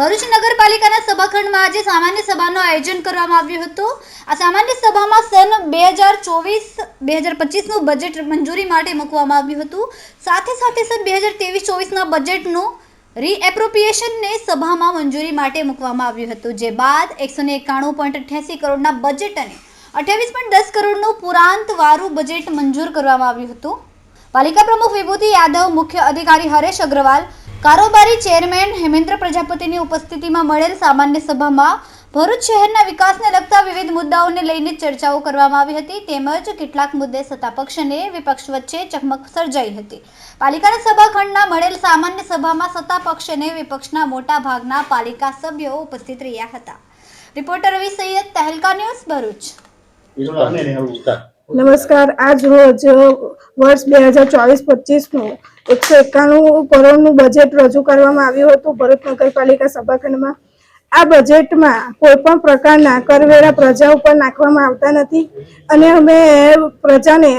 ભરૂચ નગરપાલિકાના સભાખંડમાં આજે સામાન્ય સભાનું આયોજન કરવામાં આવ્યું હતું. આ સામાન્ય સભામાં સન બે હજાર ચોવીસ, બે હજાર પચીસનું બજેટ મંજૂરી માટે મૂકવામાં આવ્યું હતું. સાથે સાથે સન બે હજાર ત્રેવીસ, ચોવીસના બજેટનું રીએપ્રોપ્રિએશનને સભામાં મંજૂરી માટે મૂકવામાં આવ્યું હતું. જે બાદ એકસો ને એકાણું પોઈન્ટ અઠ્યાસી કરોડના બજેટ અને અઠ્યાવીસ પોઈન્ટ દસ કરોડનું પુરાંતવાળું બજેટ મંજૂર કરવામાં આવ્યું હતું. પાલિકા પ્રમુખ વિભૂતિ યાદવ, મુખ્ય અધિકારી હરેશ અગ્રવાલ કારોબારી ચેરમેન હેમેન્દ્ર પ્રજાપતિની ઉપસ્થિતિમાં મળેલ સામાન્ય સભામાં ભરૂચ શહેરના વિકાસને લગતા વિવિધ મુદ્દાઓને લઈને ચર્ચાઓ કરવામાં આવી હતી. તેમજ કેટલાક મુદ્દે સત્તાપક્ષ અને વિપક્ષ વચ્ચે ચકમક સર્જાઈ હતી. પાલિકાના સભાખંડના મળેલ સામાન્ય સભામાં સત્તાપક્ષ અને વિપક્ષના મોટા ભાગના પાલિકા સભ્યો ઉપસ્થિત રહ્યા હતા. Reporter Ravi Saiyad, Tehelka news Bharuch. નમસ્કાર, આજ રોજ વર્ષ બે હજાર ચોવીસ પચીસનું એકસો એકાણું કરોડનું બજેટ રજૂ કરવામાં આવ્યું હતું ભરૂચ નગરપાલિકા સભાખંડમાં. આ બજેટમાં કોઈ પણ પ્રકારના કરવેરા પ્રજા ઉપર નાખવામાં આવતા નથી અને અમે પ્રજાને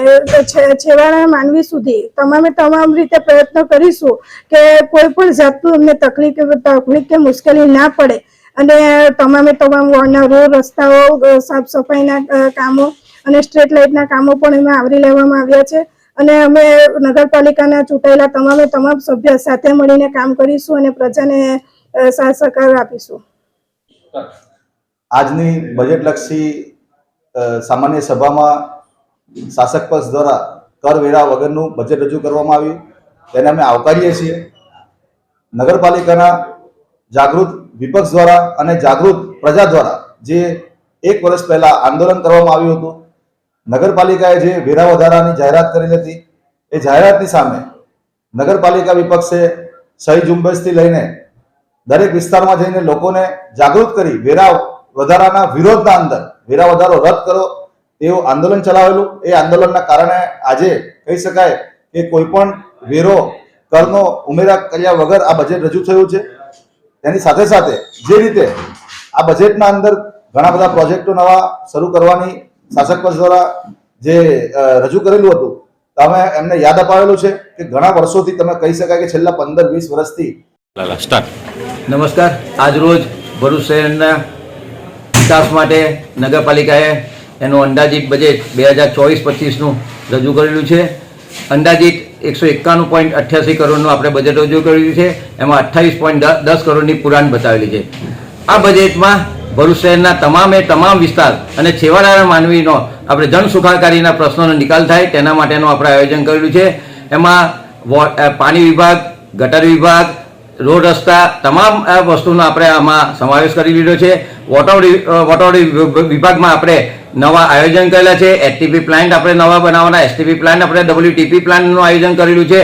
છેવાડા માનવી સુધી તમામે તમામ રીતે પ્રયત્ન કરીશું કે કોઈ પણ જાતનું અમને તકલીફ તકલીફ કે મુશ્કેલી ના પડે અને તમામે તમામ વોર્ડના રોડ, રસ્તાઓ સાફ સફાઈના કામો અને સ્ટ્રીટ લાઇટના કામો પણ એમાં આવરી લેવામાં આવ્યા છે. અને અમે નગરપાલિકાના ચૂંટાયેલા તમામે તમામ સભ્ય સાથે મળીને કામ કરીશું અને પ્રજાને સાથ સહકાર આપીશું. આજની બજેટલક્ષી સામાન્ય સભામાં શાસક પક્ષ દ્વારા કરવેરા વગરનું બજેટ રજૂ કરવામાં આવ્યું. તેને અમે આવકારીએ છીએ. નગરપાલિકાના જાગૃત વિપક્ષ દ્વારા અને જાગૃત પ્રજા દ્વારા જે એક વર્ષ પહેલા આંદોલન કરવામાં આવ્યું હતું નગરપાલિકાએ જે વેરા વધારાની જાહેરાત કરેલી હતી, એ જાહેરાતની સામે નગરપાલિકા વિપક્ષે સહી ઝુંબેશથી લઈને દરેક વિસ્તારમાં જઈને લોકોને જાગૃત કરી વેરા વધારાના વિરોધના અંદર, વેરા વધારો રદ કરો એવું આંદોલન ચલાવેલું. એ આંદોલનના કારણે આજે કહી શકાય કે કોઈ પણ વેરો, કરનો ઉમેરા કર્યા વગર આ બજેટ રજૂ થયું છે. તેની સાથે સાથે જે રીતે આ બજેટના અંદર ઘણા બધા પ્રોજેક્ટો નવા શરૂ કરવાની શાસક પક્ષ દ્વારા જે રજૂ કરેલું હતું તમે એમને યાદ અપાવેલું છે કે ઘણા વર્ષોથી તમે કહી શકાય કે છેલ્લા પંદર વીસ વર્ષથી નમસ્કાર. આજરોજ ભરૂચ શહેરના વિકાસ માટે નગરપાલિકાએ એનું અંદાજિત બજેટ બે હજાર ચોવીસ પચીસનું રજૂ કરેલું છે. અંદાજિત એકસો એકાણું પોઈન્ટ અઠ્યાસી કરોડનું આપણે બજેટ રજૂ કર્યું છે. એમાં અઠ્ઠાવીસ પોઈન્ટ દસ કરોડની પુરાણ બતાવેલી છે. આ બજેટમાં ભરૂચ શહેરના તમામે તમામ વિસ્તાર અને છેવાડાના માનવીનો આપણે જન સુખાકારીના પ્રશ્નોનો નિકાલ થાય તેના માટેનું આપણે આયોજન કરેલું છે. એમાં પાણી વિભાગ, ગટર વિભાગ, રોડ રસ્તા તમામ વસ્તુનો આપણે આમાં સમાવેશ કરી લીધો છે. વોટર વોટર વિભાગમાં આપણે નવા આયોજન કરેલા છે. એસટીપી પ્લાન્ટ આપણે નવા બનાવવાના એસટીપી પ્લાન્ટ આપણે ડબલ્યુટીપી પ્લાન્ટનું આયોજન કરેલું છે.